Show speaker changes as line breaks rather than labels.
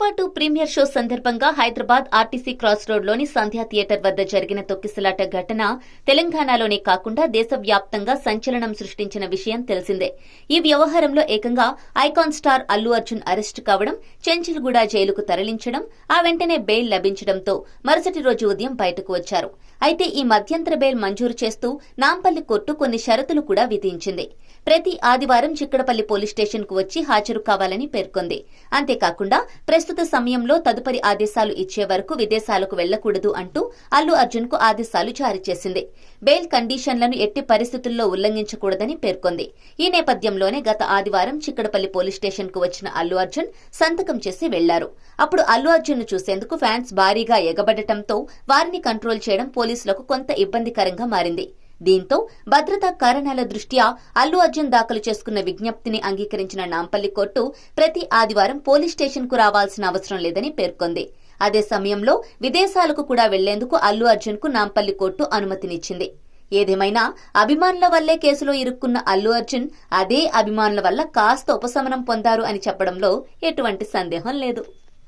Pushpa two premiere show సందర్భంగా Hyderabad RTC cross రోడ్లోని సంధ్యా theatre వద్ద జరిగిన తొక్కిసలాట ఘటన తెలంగాణలోనే కాకుండా దేశవ్యాప్తంగా సంచలనం సృష్టించిన విషయం తెలిసిందే. ఈ వ్యవహారంలో ఏకంగా icon star Allu Arjun arrest కావడం చెంచల్గూడ జైలుకు తరలించడం ఆ వెంటనే బెయిల్ లభించడంతో మరుసటి రోజు ఉదయం బయటకు వచ్చారు. అయితే ఈ మధ్యంతర బెయిల్ మంజూరు చేస్తూ నాంపల్లి కోర్టు కొన్ని షరతులు కూడా విధించింది. ప్రతి ఆదివారం చిక్కడపల్లి పోలీస్ స్టేషన్కు వచ్చి హాజరు కావాలని పేర్కొంది. అంతేకాకుండా ప్రెస్ ప్రస్తుత సమయంలో తదుపరి ఆదేశాలు ఇచ్చే వరకు విదేశాలకు వెళ్ళకూడదు అంటూ అల్లు అర్జున్కు ఆదేశాలు జారీ చేసింది. బెయిల్ కండిషన్లను ఎట్టి పరిస్థితుల్లో ఉల్లంఘించకూడదని పేర్కొంది. ఈ నేపథ్యంలోనే గత ఆదివారం చిక్కడపల్లి పోలీస్ స్టేషన్కు వచ్చిన అల్లు అర్జున్ సంతకం చేసి వెళ్ళారు. అప్పుడు అల్లు అర్జున్ను చూసేందుకు ఫ్యాన్స్ భారీగా ఎగబడటంతో వారిని కంట్రోల్ చేయడం పోలీసులకు కొంత ఇబ్బందికరంగా మారింది. దీంతో భద్రతా కారణాల దృష్ట్యా అల్లు అర్జున్ దాఖలు చేసుకున్న విజ్ఞప్తిని అంగీకరించిన నాంపల్లి కోర్టు ప్రతి ఆదివారం పోలీస్ స్టేషన్కు రావాల్సిన అవసరం లేదని పేర్కొంది. అదే సమయంలో విదేశాలకు కూడా వెళ్ళేందుకు అల్లు అర్జున్కు నాంపల్లి కోర్టు అనుమతినిచ్చింది. ఏదేమైనా అభిమానుల వల్లే కేసులో ఇరుక్కున్న అల్లు అర్జున్ అదే అభిమానుల వల్ల కాస్త ఉపశమనం పొందారు అని చెప్పడంలో ఎటువంటి సందేహం లేదు.